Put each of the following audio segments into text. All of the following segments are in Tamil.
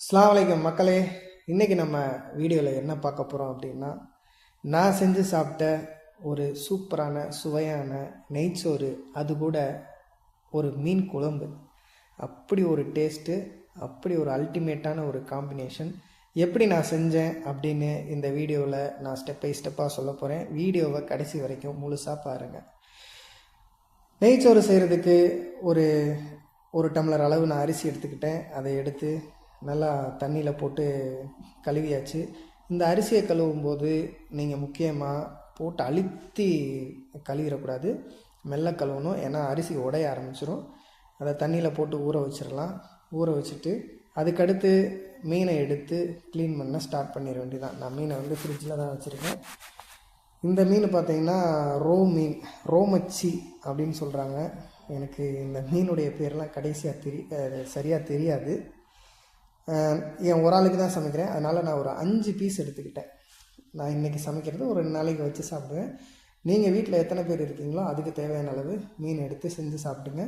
அஸ்ஸலாமு மக்களே இன்றைக்கி நம்ம வீடியோவில் என்ன பார்க்க போகிறோம் அப்படின்னா நான் செஞ்சு சாப்பிட்ட ஒரு சூப்பரான சுவையான நெய்ச்சோறு அது கூட ஒரு மீன் குழம்பு. அப்படி ஒரு டேஸ்ட்டு அப்படி ஒரு அல்டிமேட்டான ஒரு காம்பினேஷன் எப்படி நான் செஞ்சேன் அப்படின்னு இந்த வீடியோவில் நான் ஸ்டெப் பை ஸ்டெப்பாக சொல்ல போகிறேன் வீடியோவை கடைசி வரைக்கும் முழுசாக பாருங்கள் நெய்ச்சோறு செய்கிறதுக்கு ஒரு ஒரு டம்ளர் அளவு நான் அரிசி எடுத்துக்கிட்டேன். அதை எடுத்து நல்லா தண்ணியில் போட்டு கழுவியாச்சு. இந்த அரிசியை கழுவும் போது நீங்கள் முக்கியமாக போட்டு அழுத்தி கழுவிடக்கூடாது. மெல்ல கழுவணும். ஏன்னா அரிசி உடைய ஆரம்பிச்சிடும் அதை தண்ணியில் போட்டு ஊற வச்சிடலாம். ஊற வச்சுட்டு அதுக்கடுத்து மீனை எடுத்து க்ளீன் பண்ண ஸ்டார்ட் பண்ணிட வேண்டியதான் நான் மீனை வந்து ஃப்ரிட்ஜில் தான் வச்சுருக்கேன். இந்த மீன் பார்த்தீங்கன்னா ரோ மீன் ரோமச்சி அப்படின்னு சொல்கிறாங்க எனக்கு இந்த மீனுடைய பேர்லாம் கடைசியாக தெரிய சரியாக தெரியாது. என் ஒரு ஆளுக்கு தான் சமைக்கிறேன். அதனால் நான் ஒரு அஞ்சு பீஸ் எடுத்துக்கிட்டேன். நான் இன்றைக்கி சமைக்கிறது ஒரு ரெண்டு நாளைக்கு வச்சு சாப்பிடுவேன். நீங்கள் வீட்டில் எத்தனை பேர் இருக்கீங்களோ அதுக்கு தேவையான அளவு மீன் எடுத்து செஞ்சு சாப்பிடுங்க.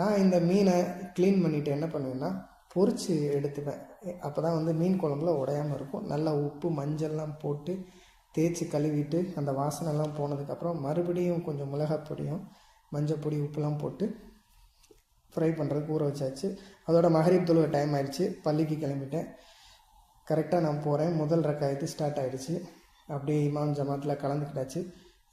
நான் இந்த மீனை க்ளீன் பண்ணிவிட்டு என்ன பண்ணுவேன்னா பொறிச்சு எடுத்துப்பேன். அப்போ தான் வந்து மீன் குழம்புல உடையாமல் இருக்கும். நல்லா உப்பு மஞ்சள்லாம் போட்டு தேய்ச்சி கழுவிட்டு அந்த வாசனைலாம் போனதுக்கப்புறம் மறுபடியும் கொஞ்சம் மிளகாய் பொடியும் மஞ்சள் பொடி உப்புலாம் போட்டு ஃப்ரை பண்ணுறதுக்கு ஊற வச்சாச்சு. அதோட மகரீப் தொழுவ டைம் ஆயிடுச்சு. பள்ளிக்கு கிளம்பிட்டேன். கரெக்டாக நான் போகிறேன் முதல் ரக்காயத்து ஸ்டார்ட் ஆகிடுச்சு அப்படியே இமாம் ஜமாத்தில் கலந்துக்கிட்டாச்சு.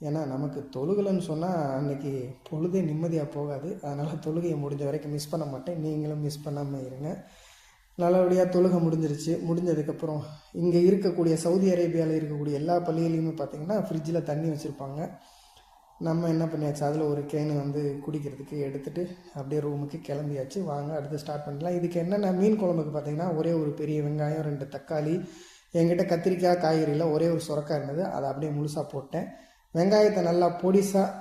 ஏன்னா நமக்கு தொழுகலன்னு சொன்னால் அன்னைக்கு பொழுதே நிம்மதியாக போகாது. அதனால் தொழுகையை முடிஞ்ச வரைக்கும் மிஸ் பண்ண மாட்டேன். நீங்களும் மிஸ் பண்ணாமல் இருங்க. நல்லபடியாக தொழுகை முடிஞ்சிருச்சு. முடிஞ்சதுக்கப்புறம் இங்கே இருக்கக்கூடிய சவுதி அரேபியாவில் இருக்கக்கூடிய எல்லா பள்ளிகளையுமே பார்த்திங்கன்னா ஃப்ரிட்ஜில் தண்ணி வச்சுருப்பாங்க. நம்ம என்ன பண்ணியாச்சு? அதில் ஒரு கேனு வந்து குடிக்கிறதுக்கு எடுத்துகிட்டு அப்படியே ரூமுக்கு கிளம்பியாச்சு. வாங்க அடுத்து ஸ்டார்ட் பண்ணலாம் இதுக்கு என்னென்ன மீன் குழம்புக்கு பார்த்தீங்கன்னா ஒரே ஒரு பெரிய வெங்காயம் ரெண்டு தக்காளி என்கிட்ட கத்திரிக்காய் காய்கறியில் ஒரே ஒரு சுரக்காய் இருந்தது. அதை அப்படியே முழுசாக போட்டேன். வெங்காயத்தை நல்லா பொடிசாக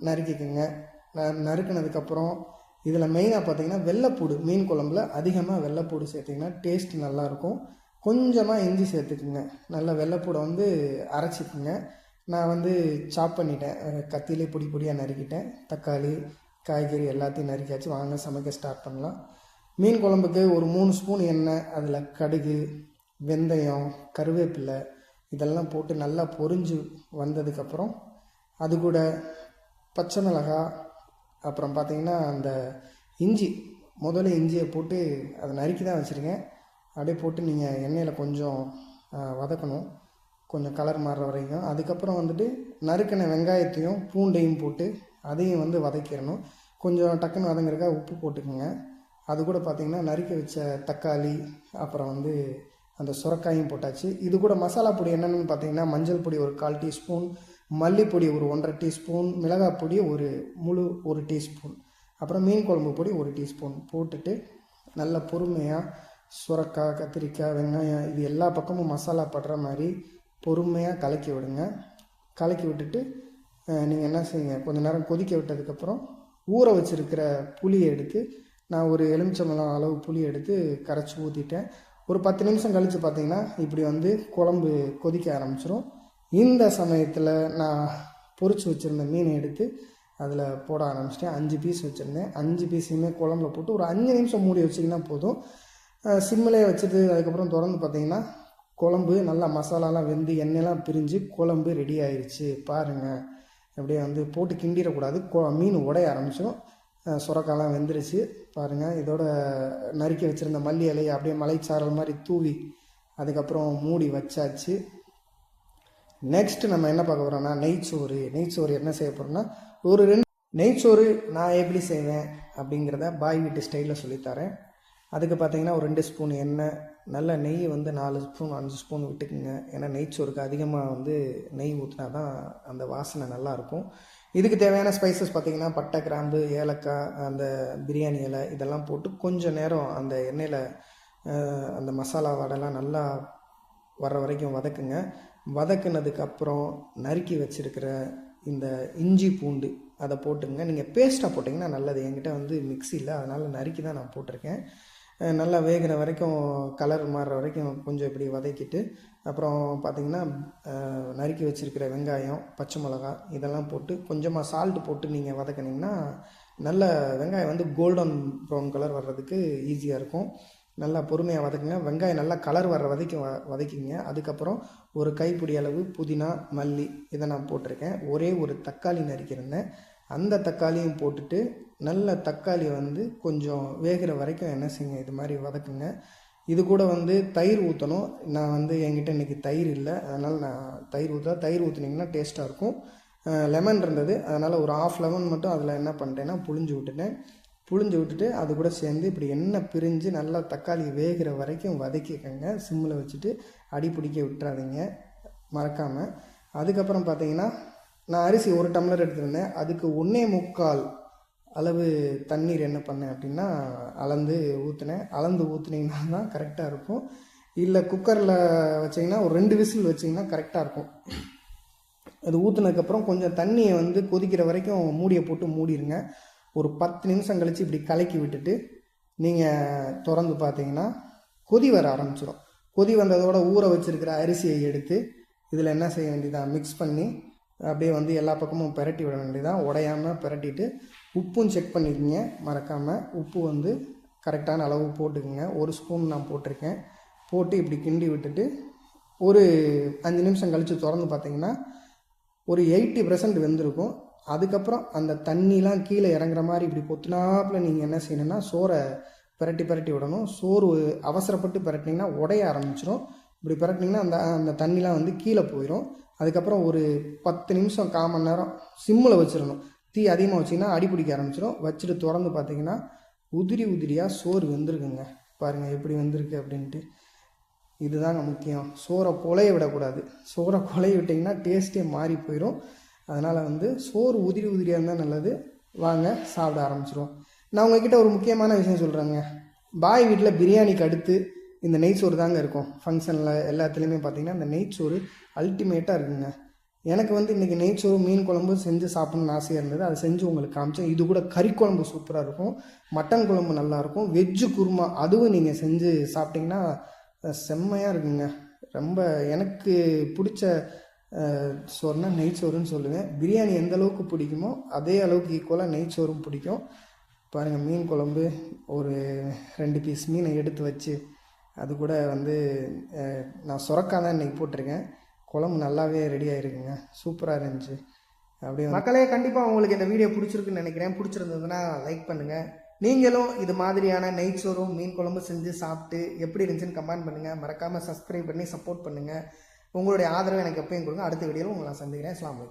நறுக்கிக்கோங்க. ந- நறுக்கினதுக்கப்புறம் இதில் மெயினாக பார்த்தீங்கன்னா வெள்ளைப்பூடு மீன் குழம்புல அதிகமாக வெள்ளைப்பூடு சேர்த்திங்கன்னா டேஸ்ட் நல்லாயிருக்கும் கொஞ்சமாக இஞ்சி சேர்த்துக்குங்க. நல்லா வெள்ளைப்பூடை வந்து அரைச்சிக்குங்க. நான் வந்து சாப் பண்ணிட்டேன். கத்தியிலே பொடி பொடியாக நறுக்கிட்டேன். தக்காளி காய்கறி எல்லாத்தையும் நறுக்கியாச்சு. வாங்க சமைக்க ஸ்டார்ட் பண்ணலாம். மீன் குழம்புக்கு ஒரு மூணு ஸ்பூன் எண்ணெய் அதில் கடுகு வெந்தயம் கருவேப்பிலை இதெல்லாம் போட்டு நல்லா பொரிஞ்சு வந்ததுக்கப்புறம் அது கூட பச்சை மிளகாய் அப்புறம் பார்த்திங்கன்னா அந்த இஞ்சி முதல்ல இஞ்சியை போட்டு அதை நறுக்கி தான் வச்சுருக்கேன். அப்படியே போட்டு நீங்கள் எண்ணெயில் கொஞ்சம் வதக்கணும். கொஞ்சம் கலர் மாறுற வரைக்கும். அதுக்கப்புறம் வந்துட்டு நறுக்கின வெங்காயத்தையும் பூண்டையும் போட்டு அதையும் வந்து வதக்கிடணும். கொஞ்சம் டக்குன்னு வதங்குறக்கா உப்பு போட்டுக்கோங்க. அது கூட பார்த்திங்கன்னா நறுக்கி வச்ச தக்காளி அப்புறம் வந்து அந்த சுரக்காயும் போட்டாச்சு. இது கூட மசாலா பொடி என்னென்னு பார்த்தீங்கன்னா மஞ்சள் பொடி ஒரு கால் டீஸ்பூன் மல்லிப்பொடி ஒரு ஒன்றரை டீஸ்பூன் மிளகாய் பொடி ஒரு முழு ஒரு டீஸ்பூன் அப்புறம் மீன் குழம்பு பொடி ஒரு டீஸ்பூன் போட்டுட்டு நல்ல பொறுமையாக சுரக்காய் கத்திரிக்காய் வெங்காயம் இது எல்லா பக்கமும் மசாலா படுற மாதிரி பொறுமையாக கலக்கி விடுங்க. கலக்கி விட்டுட்டு நீங்கள் என்ன செய்யுங்க? கொஞ்ச நேரம் கொதிக்க விட்டதுக்கப்புறம் ஊற வச்சுருக்கிற புளியை எடுத்து நான் ஒரு எலுமிச்சம்பழம் அளவு புளி எடுத்து கரைச்சி ஊற்றிட்டேன் ஒரு பத்து நிமிஷம் கழித்து பார்த்தீங்கன்னா இப்படி வந்து குழம்பு கொதிக்க ஆரம்பிச்சிடும் இந்த சமயத்தில் நான் பொறிச்சு வச்சுருந்த மீனை எடுத்து அதில் போட ஆரம்பிச்சிட்டேன். அஞ்சு பீஸ் வச்சுருந்தேன். அஞ்சு பீஸையுமே குழம்புல போட்டு ஒரு அஞ்சு நிமிஷம் மூடி வச்சிங்கன்னா போதும். சிம்மிலே வச்சுட்டு அதுக்கப்புறம் திறந்து பார்த்தீங்கன்னா குழம்பு நல்லா மசாலாலாம் வெந்து எண்ணெயெலாம் பிரிஞ்சு குழம்பு ரெடி ஆயிடுச்சு பாருங்கள் அப்படியே வந்து போட்டு கிண்டிடக்கூடாது. கொ- மீன் உடைய ஆரம்பிச்சிடும் சுரக்காலாம் வெந்துருச்சு. பாருங்கள் இதோட நறுக்கி வச்சுருந்த மல்லி இலையை அப்படியே மலைச்சாரல் மாதிரி தூவி அதுக்கப்புறம் மூடி வச்சாச்சு. நெக்ஸ்ட்டு நம்ம என்ன பார்க்க போகிறோம்னா நெய்ச்சோறு. நெய்ச்சோறு என்ன செய்ய போகிறோம்னா ஒரு ரெண்டு நெய்ச்சோறு நான் எப்படி செய்வேன் அப்படிங்கிறத பாய் வீட்டு ஸ்டைலில் சொல்லித்தரேன் அதுக்கு பார்த்தீங்கன்னா ஒரு ரெண்டு ஸ்பூன் எண்ணெய் நல்ல நெய் வந்து நாலு ஸ்பூன் அஞ்சு ஸ்பூன் விட்டுக்குங்க. ஏன்னா நெய்ச்சோறுக்கு அதிகமாக வந்து நெய் ஊற்றினா தான் அந்த வாசனை நல்லாயிருக்கும். இதுக்கு தேவையான ஸ்பைசஸ் பார்த்தீங்கன்னா பட்டை கிராம்பு ஏலக்காய் அந்த பிரியாணி இலை இதெல்லாம் போட்டு கொஞ்சம் நேரம் அந்த எண்ணெயில் அந்த மசாலா வடைலாம் நல்லா வர்ற வரைக்கும் வதக்குங்க. வதக்குனதுக்கப்புறம் நறுக்கி வச்சிருக்கிற இந்த இஞ்சி பூண்டு அதை போட்டுங்க. நீங்கள் பேஸ்ட்டாக போட்டிங்கன்னா நல்லது. என்கிட்ட வந்து மிக்சி இல்லை. அதனால் நறுக்கி தான் நான் போட்டிருக்கேன். நல்லா வேகிற வரைக்கும் கலர் மாறுற வரைக்கும் கொஞ்சம் இப்படி வதக்கிட்டு அப்புறம் பார்த்தீங்கன்னா நறுக்கி வச்சிருக்கிற வெங்காயம் பச்சை மிளகா இதெல்லாம் போட்டு கொஞ்சமாக சால்ட் போட்டு நீங்கள் வதக்கினீங்கன்னா நல்ல வெங்காயம் வந்து கோல்டன் ப்ரௌன் கலர் வர்றதுக்கு ஈஸியாக இருக்கும். நல்லா பொறுமையாக வதக்குங்க. வெங்காயம் நல்லா கலர் வர்ற வதக்கி வ வதக்கிங்க. அதுக்கப்புறம் ஒரு கைப்பிடி அளவு புதினா மல்லி இதை நான் போட்டிருக்கேன். ஒரே ஒரு தக்காளி நறுக்கியிருந்தேன். அந்த தக்காளியும் போட்டுட்டு நல்ல தக்காளி வந்து கொஞ்சம் வேகிற வரைக்கும் என்ன செய்யுங்க இது மாதிரி வதக்குங்க. இது கூட வந்து தயிர் ஊற்றணும் நான் வந்து என்கிட்ட இன்றைக்கி தயிர் இல்லை. அதனால் நான் தயிர் ஊற்றா தயிர் ஊற்றுனீங்கன்னா டேஸ்ட்டாக இருக்கும். லெமன் இருந்தது. அதனால் ஒரு ஆஃப் லெமன் மட்டும் அதில் என்ன பண்ணிட்டேன்னா புழிஞ்சு விட்டுட்டேன். புழிஞ்சு விட்டுட்டு அது கூட சேர்ந்து இப்படி எண்ணெய் பிரிஞ்சு நல்லா தக்காளி வேகிற வரைக்கும் வதக்கிக்கங்க. சிம்மில் வச்சுட்டு அடி பிடிக்க விட்டுறாதீங்க. மறக்காமல் அதுக்கப்புறம் பார்த்தீங்கன்னா நான் அரிசி ஒரு டம்ளர் எடுத்திருந்தேன். அதுக்கு ஒன்றே முக்கால் அளவு தண்ணீர் என்ன பண்ணேன் அப்படின்னா அளந்து ஊற்றினேன் அளந்து ஊற்றுனீங்கன்னா தான் கரெக்டாக இருக்கும். இல்லை குக்கரில் வச்சிங்கன்னா ஒரு ரெண்டு விசில் வச்சிங்கன்னா கரெக்டாக இருக்கும். அது ஊற்றுனதுக்கப்புறம் கொஞ்சம் தண்ணியை வந்து கொதிக்கிற வரைக்கும் மூடியை போட்டு மூடிடுங்க ஒரு பத்து நிமிஷம் கழித்து இப்படி கலக்கி விட்டுட்டு நீங்கள் திறந்து பார்த்தீங்கன்னா கொதி வர ஆரம்பிச்சிடும் கொதி வந்ததோட ஊற வச்சுருக்கிற அரிசியை எடுத்து இதில் என்ன செய்ய வேண்டியதான் மிக்ஸ் பண்ணி அப்படியே வந்து எல்லா பக்கமும் பிரட்டி விட வேண்டியதான் உடையாமல் பெரட்டிட்டு உப்பும் செக் பண்ணிக்கோங்க. மறக்காமல் உப்பு வந்து கரெக்டான அளவு போட்டுக்கோங்க. ஒரு ஸ்பூன் நான் போட்டிருக்கேன். போட்டு இப்படி கிண்டி விட்டுட்டு ஒரு அஞ்சு நிமிஷம் கழித்து திறந்து பார்த்தீங்கன்னா ஒரு எயிட்டி பர்சன்ட் வெந்திருக்கும். அதுக்கப்புறம் அந்த தண்ணிலாம் கீழே இறங்குற மாதிரி இப்படி கொத்தினாப்பில் நீங்கள் என்ன செய்யணும்னா சோறை பிரட்டி பிரட்டி விடணும். சோறு அவசரப்பட்டு பிரட்டினீங்கன்னா உடைய ஆரம்பிச்சிடும் இப்படி பிரட்டினீங்கன்னா அந்த அந்த தண்ணிலாம் வந்து கீழே போயிடும் அதுக்கப்புறம் ஒரு பத்து நிமிஷம் கால் மணி நேரம் சிம்மில் வச்சிடணும் தீ அதிகமாக வச்சிங்கன்னா அடி பிடிக்க ஆரம்பிச்சிடும் வச்சுட்டு திறந்து பார்த்தீங்கன்னா உதிரி உதிரியாக சோறு வெந்திருக்குங்க. பாருங்கள் எப்படி வந்திருக்கு அப்படின்ட்டு. இதுதாங்க முக்கியம். சோறை கொலைய விடக்கூடாது. சோறை கொலைய விட்டிங்கன்னா டேஸ்ட்டே மாறி போயிடும் அதனால் வந்து சோறு உதிரி உதிரியாக இருந்தால் நல்லது. வாங்க சாப்பிட ஆரம்பிச்சிடும் நான் உங்ககிட்ட ஒரு முக்கியமான விஷயம் சொல்கிறேங்க பாய் வீட்டில் பிரியாணிக்கு அடுத்து இந்த நெய் சோறு தாங்க இருக்கும். ஃபங்க்ஷனில் எல்லாத்துலேயுமே பார்த்தீங்கன்னா இந்த நெய் சோறு அல்டிமேட்டாக இருக்குங்க. எனக்கு வந்து இன்றைக்கி நெய்ச்சோறு மீன் குழம்பு செஞ்சு சாப்பிட்ணுன்னு ஆசையாக இருந்தது. அதை செஞ்சு உங்களுக்கு காமிச்சேன். இது கூட கறி குழம்பு சூப்பராக இருக்கும். மட்டன் குழம்பு நல்லாயிருக்கும் வெஜ்ஜு குருமா அதுவும் நீங்கள் செஞ்சு சாப்பிட்டிங்கன்னா செம்மையாக இருக்குங்க. ரொம்ப எனக்கு பிடிச்ச சோறுனா நெய்ச்சோறுன்னு சொல்லுவேன். பிரியாணி எந்த அளவுக்கு பிடிக்குமோ அதே அளவுக்கு ஈக்குவலாக நெய்ச்சோறும் பிடிக்கும். பாருங்கள் மீன் குழம்பு ஒரு ரெண்டு பீஸ் மீனை எடுத்து வச்சு அது கூட வந்து நான் சுரக்காய் தான் இன்றைக்கி போட்டிருக்கேன். குழம்பு நல்லாவே ரெடி ஆயிருக்குங்க. சூப்பராக இருந்துச்சு. அப்படியே மக்களே கண்டிப்பாக உங்களுக்கு இந்த வீடியோ பிடிச்சிருக்குன்னு நினைக்கிறேன். பிடிச்சிருந்ததுன்னா லைக் பண்ணுங்கள் நீங்களும் இது மாதிரியான நெய்ச்சோறும் மீன் குழம்பு செஞ்சு சாப்பிட்டு எப்படி இருந்துச்சுன்னு கமெண்ட் பண்ணுங்கள் மறக்காமல் சப்ஸ்கிரைப் பண்ணி சப்போர்ட் பண்ணுங்கள் உங்களுடைய ஆதரவு எனக்கு எப்பயும் கொடுங்க. அடுத்த வீடியோவில் உங்களை நான் சந்திக்கிறேன். அஸ்ஸலாமு